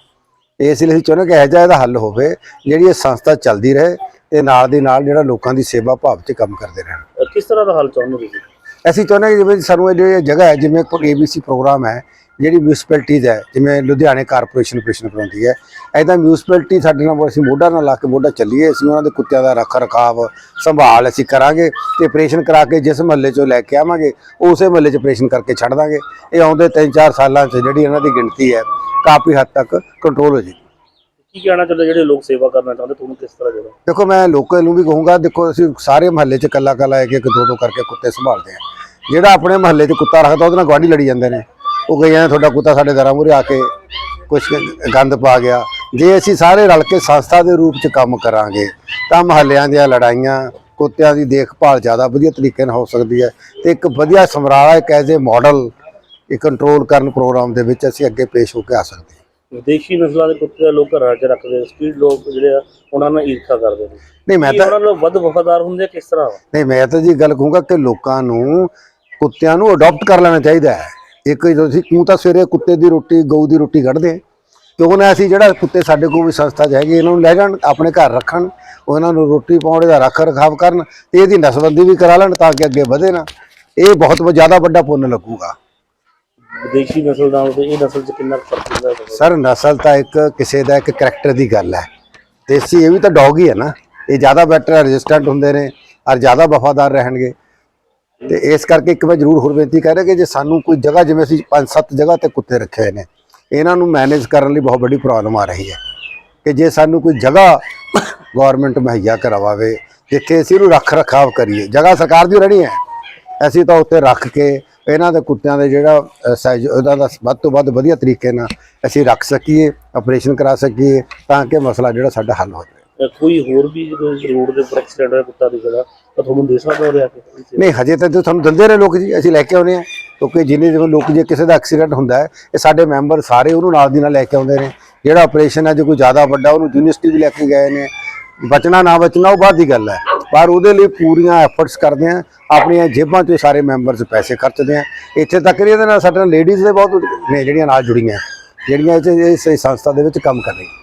[SPEAKER 4] ਇਸ ਲਈ ਅਸੀਂ ਚਾਹੁੰਦੇ ਕਿ ਇਹੋ ਜਿਹਾ ਇਹਦਾ ਹੱਲ ਹੋਵੇ ਜਿਹੜੀ ਇਹ ਸੰਸਥਾ ਚੱਲਦੀ ਰਹੇ ਤੇ ਨਾਲ ਦੀ ਨਾਲ ਜਿਹੜਾ ਲੋਕਾਂ ਦੀ ਸੇਵਾ ਭਾਵ 'ਚ ਕੰਮ ਕਰਦੇ ਰਹਿਣ।
[SPEAKER 2] ਕਿਸ ਤਰ੍ਹਾਂ ਦਾ ਹੱਲ ਚਾਹੁੰਦੇ ਹੋ ਤੁਸੀਂ?
[SPEAKER 4] ਅਸੀਂ ਚਾਹੁੰਦੇ ਕਿ ਜਿਵੇਂ ਸਾਨੂੰ ਇਹ ਜਿਹੜੀ ਜਗ੍ਹਾ ਹੈ ਜਿਵੇਂ ਕੋਈ ਏਬੀਸੀ ਪ੍ਰੋਗਰਾਮ ਹੈ ਜਿਹੜੀ ਮਿਊਨਿਸਪੈਲਿਟੀਜ਼ ਹੈ ਜਿਵੇਂ ਲੁਧਿਆਣੇ ਕਾਰਪੋਰੇਸ਼ਨ ਆਪਰੇਸ਼ਨ ਕਰਾਉਂਦੀ ਹੈ ਐਦਾਂ ਮਿਊਨਿਸਪੈਲਿਟੀ ਸਾਡੇ ਨਾਲ ਅਸੀਂ ਮੋਢਾ ਨਾਲ ਲਾ ਕੇ ਮੋਢਾ ਚੱਲੀਏ ਅਸੀਂ ਉਹਨਾਂ ਦੇ ਕੁੱਤਿਆਂ ਦਾ ਰੱਖ ਰਖਾਵ ਸੰਭਾਲ ਅਸੀਂ ਕਰਾਂਗੇ ਤੇ ਆਪਰੇਸ਼ਨ ਕਰਾ ਕੇ ਜਿਸ ਮਹੱਲੇ 'ਚੋਂ ਲੈ ਕੇ ਆਵਾਂਗੇ ਉਸੇ ਮਹੱਲੇ 'ਚ ਆਪਰੇਸ਼ਨ ਕਰਕੇ ਛੱਡ ਦਾਂਗੇ। ਇਹ ਆਉਂਦੇ 3-4 ਸਾਲਾਂ 'ਚ ਜਿਹੜੀ ਇਹਨਾਂ ਦੀ ਗਿਣਤੀ ਹੈ ਕਾਫੀ ਹੱਦ ਤੱਕ ਕੰਟਰੋਲ ਹੋ ਜਾਏਗੀ।
[SPEAKER 2] ਕੀ ਕਹਿਣਾ ਚਾਹੁੰਦੇ ਜਿਹੜੇ ਲੋਕ ਸੇਵਾ ਕਰਨਾ ਚਾਹੁੰਦੇ ਤੁਹਾਨੂੰ ਕਿਸ ਤਰ੍ਹਾਂ ਜਿਹੜਾ?
[SPEAKER 4] ਦੇਖੋ ਮੈਂ ਲੋਕਾਂ ਨੂੰ ਵੀ ਕਹੂੰਗਾ ਦੇਖੋ ਅਸੀਂ ਸਾਰੇ ਮਹੱਲੇ 'ਚ ਕੱਲਾ ਕੱਲਾ ਇੱਕ ਇੱਕ ਦੋ ਦੋ ਕਰਕੇ ਕੁੱਤੇ ਸੰਭਾਲਦੇ ਆ। ਜਿਹੜਾ ਆਪਣੇ ਮਹੱਲੇ 'ਚ ਕੁੱਤਾ ਰੱਖਦਾ ਉਹਦੇ ਨਾਲ ਗਵਾਂਢੀ ਲੜੀ ਜਾਂਦੇ ਨੇ। ਉਹ ਕਹੀ ਜਾਂਦੇ ਤੁਹਾਡਾ ਕੁੱਤਾ ਸਾਡੇ ਦਰਾਂ ਮੂਹਰੇ ਆ ਕੇ ਕੁਛ ਗੰਦ ਪਾ ਗਿਆ। ਜੇ ਅਸੀਂ ਸਾਰੇ ਰਲ ਕੇ ਸੰਸਥਾ ਦੇ ਰੂਪ 'ਚ ਕੰਮ ਕਰਾਂਗੇ ਤਾਂ ਮਹੱਲਿਆਂ ਦੀਆਂ ਲੜਾਈਆਂ ਕੁੱਤਿਆਂ ਦੀ ਦੇਖਭਾਲ ਜ਼ਿਆਦਾ ਵਧੀਆ ਤਰੀਕੇ ਨਾਲ ਹੋ ਸਕਦੀ ਹੈ ਤੇ ਇੱਕ ਵਧੀਆ ਸਮਰਾਲਾ ਇੱਕ ਐਜ਼ ਮਾਡਲ ਇਹ ਕੰਟਰੋਲ ਕਰਨ ਪ੍ਰੋਗਰਾਮ ਦੇ ਵਿੱਚ ਅਸੀਂ ਅੱਗੇ ਪੇਸ਼ ਹੋ ਕੇ ਆ ਸਕਦੇ ਹਾਂ।
[SPEAKER 2] ਵਿਦੇਸ਼ੀ ਨਸਲਾਂ ਦੇ ਕੁੱਤੇ ਲੋਕ ਘਰਾਂ 'ਚ ਰੱਖਦੇ ਸਪੀਡ ਲੋਕ ਜਿਹੜੇ ਆ ਉਹਨਾਂ ਨਾਲ ਈਰਖਾ ਕਰਦੇ ਨੇ।
[SPEAKER 4] ਨਹੀਂ ਮੈਂ ਤਾਂ
[SPEAKER 2] ਉਹਨਾਂ ਨਾਲ ਵੱਧ ਵਫਾਦਾਰ ਹੁੰਦੇ ਕਿਸ ਤਰ੍ਹਾਂ?
[SPEAKER 4] ਨਹੀਂ ਮੈਂ ਤਾਂ ਜੀ ਗੱਲ ਕਹੂੰਗਾ ਕਿ ਲੋਕਾਂ ਨੂੰ ਕੁੱਤਿਆਂ ਨੂੰ ਅਡਾਪਟ ਕਰ ਲੈਣਾ ਚਾਹੀਦਾ ਹੈ। ਇੱਕ ਜਦੋਂ ਅਸੀਂ ਕਿਉਂ ਤਾਂ ਸਵੇਰੇ ਕੁੱਤੇ ਦੀ ਰੋਟੀ ਗਊ ਦੀ ਰੋਟੀ ਕੱਢਦੇ ਕਿਉਂ ਨਾ ਅਸੀਂ ਜਿਹੜਾ ਕੁੱਤੇ ਸਾਡੇ ਕੋਲ ਵੀ ਸੰਸਥਾ 'ਚ ਹੈਗੇ ਇਹਨਾਂ ਨੂੰ ਲੈ ਜਾਣ ਆਪਣੇ ਘਰ ਰੱਖਣ ਉਹਨਾਂ ਨੂੰ ਰੋਟੀ ਪਾਉਣ ਦਾ ਰੱਖ ਰਖਾਵ ਕਰਨ ਤੇ ਇਹਦੀ ਨਸਬੰਦੀ ਵੀ ਕਰਾ ਲੈਣ ਤਾਂ ਕਿ ਅੱਗੇ ਵਧੇ ਨਾ। ਇਹ ਬਹੁਤ ਜ਼ਿਆਦਾ ਵੱਡਾ ਪੁੰਨ ਲੱਗੂਗਾ।
[SPEAKER 2] ਵਿਦੇਸ਼ੀ ਨਸਲ ਨਾਲ ਤੇ ਇਹ ਨਸਲ 'ਚ ਕਿੰਨਾ ਫ਼ਰਕ ਹੁੰਦਾ
[SPEAKER 4] ਸਰ ਨਸਲ ਤਾਂ ਇੱਕ ਕਿਸੇ ਦਾ ਇੱਕ ਕੈਰੈਕਟਰ ਦੀ ਗੱਲ ਹੈ। ਦੇਸੀ ਇਹ ਵੀ ਤਾਂ ਡੌਗ ਹੀ ਹੈ ਨਾ। ਇਹ ਜ਼ਿਆਦਾ ਬੈਟਰ ਰੈਜ਼ਿਸਟੈਂਟ ਹੁੰਦੇ ਨੇ ਔਰ ਜ਼ਿਆਦਾ ਵਫਾਦਾਰ ਰਹਿਣਗੇ। ਤੇ ਇਸ ਕਰਕੇ ਇੱਕ ਮੈਂ ਜ਼ਰੂਰ ਹੋਰ ਬੇਨਤੀ ਕਰ ਰਿਹਾ ਕਿ ਜੇ ਸਾਨੂੰ ਕੋਈ ਜਗ੍ਹਾ ਜਿਵੇਂ ਅਸੀਂ ਪੰਜ ਸੱਤ ਜਗ੍ਹਾ ਤੇ ਕੁੱਤੇ ਰੱਖੇ ਹੋਏ ਨੇ, ਇਹਨਾਂ ਨੂੰ ਮੈਨੇਜ ਕਰਨ ਲਈ ਬਹੁਤ ਵੱਡੀ ਪ੍ਰੋਬਲਮ ਆ ਰਹੀ ਹੈ ਕਿ ਜੇ ਸਾਨੂੰ ਕੋਈ ਜਗ੍ਹਾ ਗਵਰਨਮੈਂਟ ਮੁਹੱਈਆ ਕਰਵਾਵੇ, ਜਿੱਥੇ ਅਸੀਂ ਇਹਨੂੰ ਰੱਖ ਰਖਾਵ ਕਰੀਏ, ਜਗ੍ਹਾ ਸਰਕਾਰ ਦੀ ਰਹਿਣੀ ਹੈ। ਅਸੀਂ ਤਾਂ ਉੱਤੇ ਰੱਖ ਕੇ ਇਹਨਾਂ ਦੇ ਕੁੱਤਿਆਂ ਦੇ ਜਿਹੜਾ ਸਾਈਜ਼ ਉਹਦਾ ਦਾ ਵੱਧ ਤੋਂ ਵੱਧ ਵਧੀਆ ਤਰੀਕੇ ਨਾਲ ਅਸੀਂ ਰੱਖ ਸਕੀਏ ਆਪਰੇਸ਼ਨ ਕਰਾ ਸਕੀਏ, ਤਾਂ ਕਿ ਮਸਲਾ ਜਿਹੜਾ ਸਾਡਾ ਹੱਲ ਹੋ ਜਾਵੇ।
[SPEAKER 2] ਕੋਈ ਹੋਰ ਵੀ ਰੋਡ ਦੇ ਉੱਪਰ ਐਕਸੀਡੈਂਟ ਹੋਇਆ ਕੁੱਤਾ ਦੀ ਤਾਂ ਤੁਹਾਨੂੰ ਦੇ ਸਕਦਾ ਉਹ ਲਿਆ ਕੇ
[SPEAKER 4] ਨਹੀਂ ਹਜੇ ਤਾਂ ਤੁਹਾਨੂੰ ਦਿੰਦੇ ਨੇ ਲੋਕ ਜੀ, ਅਸੀਂ ਲੈ ਕੇ ਆਉਨੇ ਆ ਕਿਉਂਕਿ ਜਿੰਨੇ ਜਿਵੇਂ ਲੋਕ ਜੇ ਕਿਸੇ ਦਾ ਐਕਸੀਡੈਂਟ ਹੁੰਦਾ ਹੈ, ਇਹ ਸਾਡੇ ਮੈਂਬਰ ਸਾਰੇ ਉਹਨੂੰ ਨਾਲ ਦੀ ਨਾਲ ਲੈ ਕੇ ਆਉਂਦੇ ਨੇ। ਜਿਹੜਾ ਆਪਰੇਸ਼ਨ ਹੈ, ਜੇ ਕੋਈ ਜ਼ਿਆਦਾ ਵੱਡਾ, ਉਹਨੂੰ ਯੂਨੀਵਰਸਿਟੀ ਵੀ ਲੈ ਕੇ ਗਏ ਨੇ। ਬਚਣਾ, ਨਾ ਬਚਣਾ, ਉਹ ਬਾਅਦ ਦੀ ਗੱਲ ਹੈ। ਪਰ ਉਹਦੇ ਲਈ ਪੂਰੀਆਂ ਐਫਰਟਸ ਕਰਦੇ ਆ ਆਪਣੀਆਂ ਜੇਬਾਂ 'ਚੋਂ ਸਾਰੇ ਮੈਂਬਰਸ ਪੈਸੇ ਖਰਚਦੇ ਆ। ਇੱਥੇ ਤੱਕ ਨਹੀਂ, ਇਹਦੇ ਨਾਲ ਸਾਡੇ ਲੇਡੀਜ਼ ਦੇ ਬਹੁਤ ਨੇ ਜਿਹੜੀਆਂ ਨਾਲ ਜੁੜੀਆਂ। ਜਿਹੜੀਆਂ ਇਸ ਸੰਸਥਾ ਦੇ ਵਿੱਚ ਕੰਮ ਕਰ ਰਹੀਆਂ।